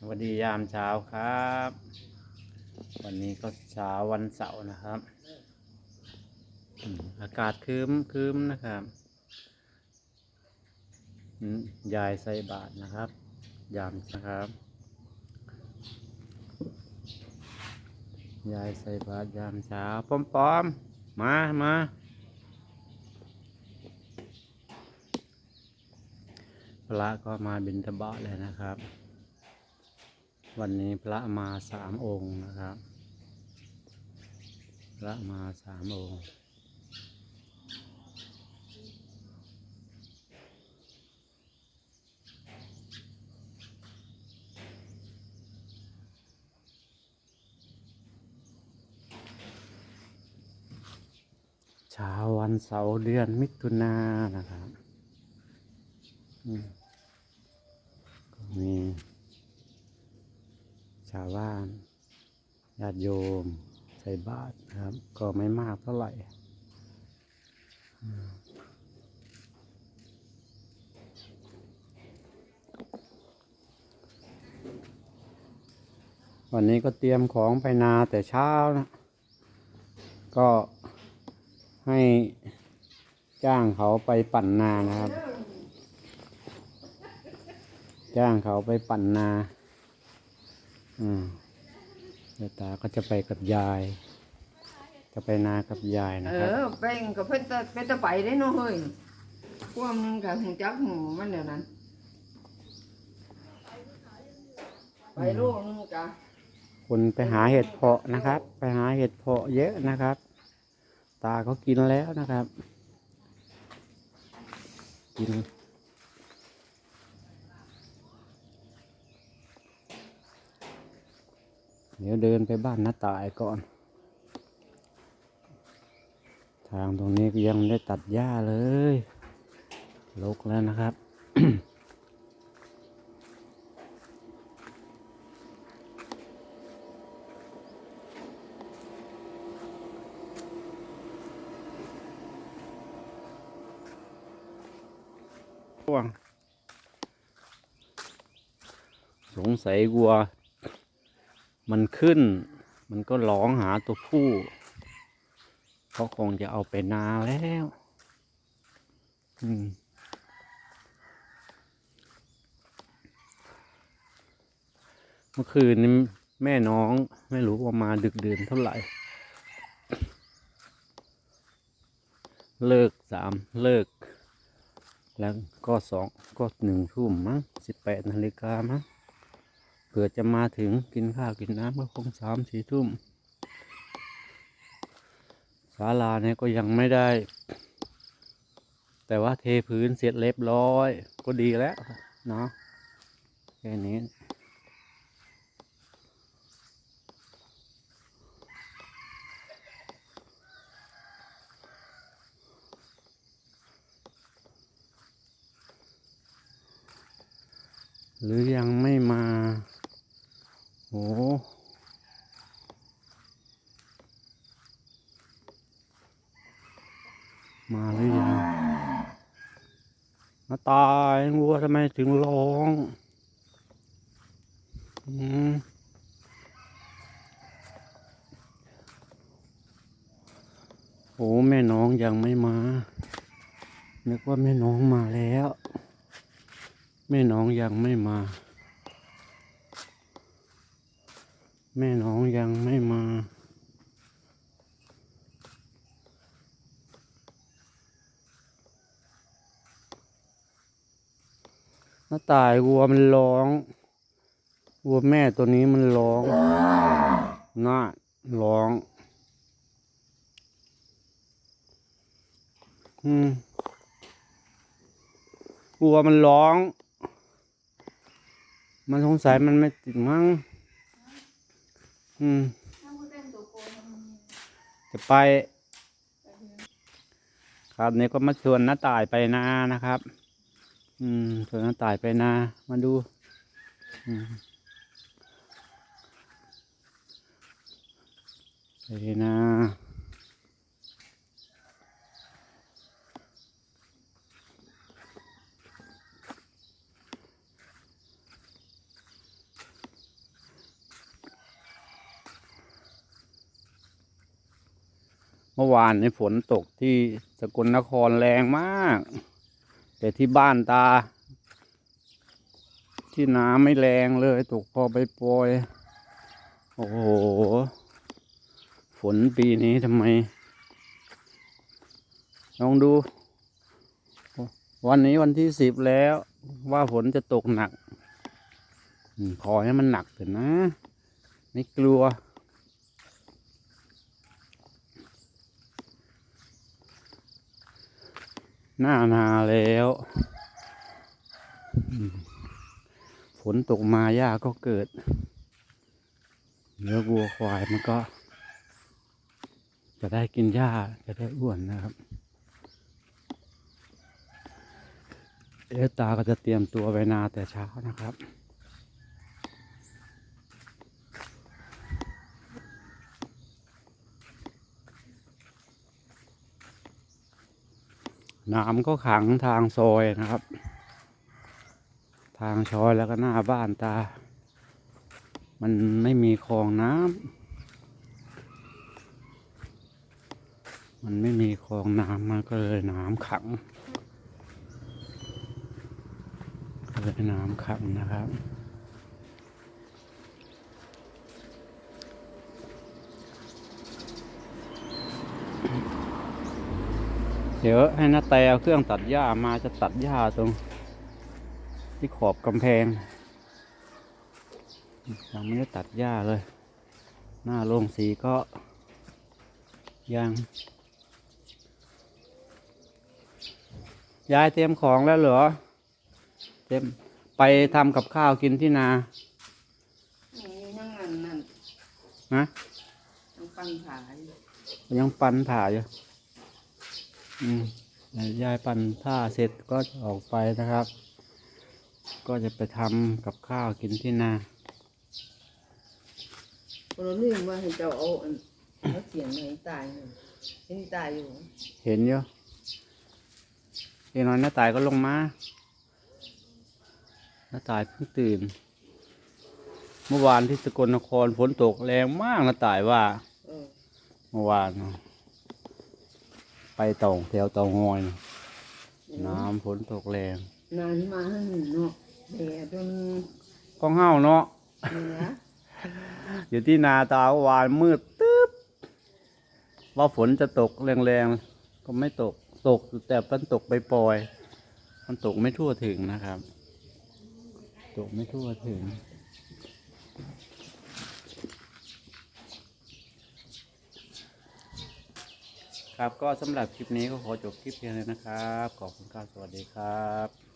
สวัสดียามเช้าครับ วันนี้ก็เช้าวันเสาร์นะครับอากาศครึ้มครึ้มนะครับยายใส่บาทนะครับ ยามนะครับ ยายใส่บาตรยามเช้าป้อมปอมๆมามาพระก็มาบิณฑบาตเลยนะครับ วันนี้พระมาสามองค์นะครับ พระมาสามองค์เช้าวันเสาร์เดือนมิถุนายนนะครับอืมก็มี ชาวบ้านญาติโยมใส่บาตรนะครับ ก็ไม่มากเท่าไหร่วันนี้ก็เตรียมของไปนาแต่เช้านะ ก็ให้จ้างเขาไปปั่นนานะครับ จ้างเขาไปปั่นนา อืมเดี๋ยวตาก็จะไปกับยาย จะไปนากับยายนะเอครับอเป็นกับเพิ่นตะเป็นตะไปได้เนาะเฮ้ยพวกนึงกับหูจักหูมันเดี๋ยวนั้น ไปโลกนึงกะคนไปหาเห็ดเพาะนะครับ ไปหาเห็ดเพาะเยอะนะครับ ตาเขากินแล้วนะครับ กิน เดี๋ยวเดินไปบ้านน้าตายก่อน ทางตรงนี้ยังไม่ได้ตัดหญ้าเลยลกแล้วนะครับช่วสงสัยวัว มันขึ้น มันก็ร้องหาตัวผู้เขาคงจะเอาไปนาแล้วอืมเมื่อคืนนี้แม่น้องไม่รู้ว่ามาดึกดื่นเท่าไหร่ เลิกสามเลิก แล้วก็สองก็หนึ่งทุ่มมั้งสิบแปดนาฬิกามั้ง เผื่อจะมาถึงกินข้าวกินน้ำก็คงสามสี่ทุ่มศาลาเนี่ยก็ยังไม่ได้ แต่ว่าเทพื้นเสร็จเรียบร้อย ก็ดีแล้วเนาะแค่นี้หรือยังไม่มาโห มาหรือยังมาตายวัวทำไมถึงร้องอืมโอ้แม่น้องยังไม่มานึกว่าแม่น้องมาแล้ว แม่น้องยังไม่มา แม่น้องยังไม่มา น้าตายวัวมันร้องวัวแม่ตัวนี้มันร้องน่าร้อง อืมวัวมันร้อง มันสงสัยมันไม่ติดมั้ง อืม จะไป ครับนี่ก็มาชวนน้าตายไปนานะครับ อืมส่วนนั้นตายไปนา มาดู อืมไปนาเมื่อวานในฝนตกที่สกลนครแรงมาก แต่ที่บ้านตา ที่น้ำไม่แรงเลยตกพอไปปล่อย โอ้โห ฝนปีนี้ทำไม ลองดู วันนี้วันที่สิบแล้ว ว่าฝนจะตกหนัก ขอให้มันหนักเถอะนะ ไม่กลัว หน้านาแล้ว ฝนตกมาหญ้าก็เกิดเนื้อวัวควายมันก็ จะได้กินหญ้าจะได้อ้วนนะครับ เอตาก็จะเตรียมตัวไปนาแต่เช้านะครับ น้ำก็ขังทางซอยนะครับ ทางซอยแล้วก็หน้าบ้านตา มันไม่มีคลองน้ำมันไม่มีคลองน้ำมันก็เลยน้ำขังก็เลยน้ำขังนะครับ ดี๋ยวให้นาแตเอาเครื่องตัดหญ้ามาจะตัดหญ้าตรง ที่ขอบกำแพงยังไม่ได้ตัดหญ้าเลย หน้าโรงสีก็ยังยายเตรียมของแล้วเหรอ เตรียมไปทำกับข้าวกินที่นานี่ยังนั่นนั่นนะยังปันขายยังปันผ่าอยู่อืมเดี๋ ยวยายปันผ้าเสร็จก็จะออกไปนะครับ ก็จะไปทำกับข้าวกินที่นาเราเรื่องว่าให้เจ้าเอาอันเอาเสียงให้ตายหนึ่งเห็นตายอยู่ เห็นอยู่เอ็น้อยหน้าตายก็ลงมาหน้าตายเพิ่งตื่น เมื่อวานที่สกลนครฝนตกแรงมากหน้าตายว่าเออเมื่อวานเนาะ ไปตองแถวเตางอยน่ะน้ำฝนตกแรงนานมาหั่นเนาะแดดจนก้องเห้าเนาะเหนืออยู่ที่นาตาเมื่อวานมืดตึ๊บว่าฝนจะตกแรงๆก็ไม่ตกตกแต่มันตกไปปล่อยๆมันตกไม่ทั่วถึงนะครับ ตกไม่ทั่วถึง ครับก็สำหรับคลิปนี้ก็ขอจบคลิปเพียงเลยนะครับ ขอบคุณครับสวัสดีครับ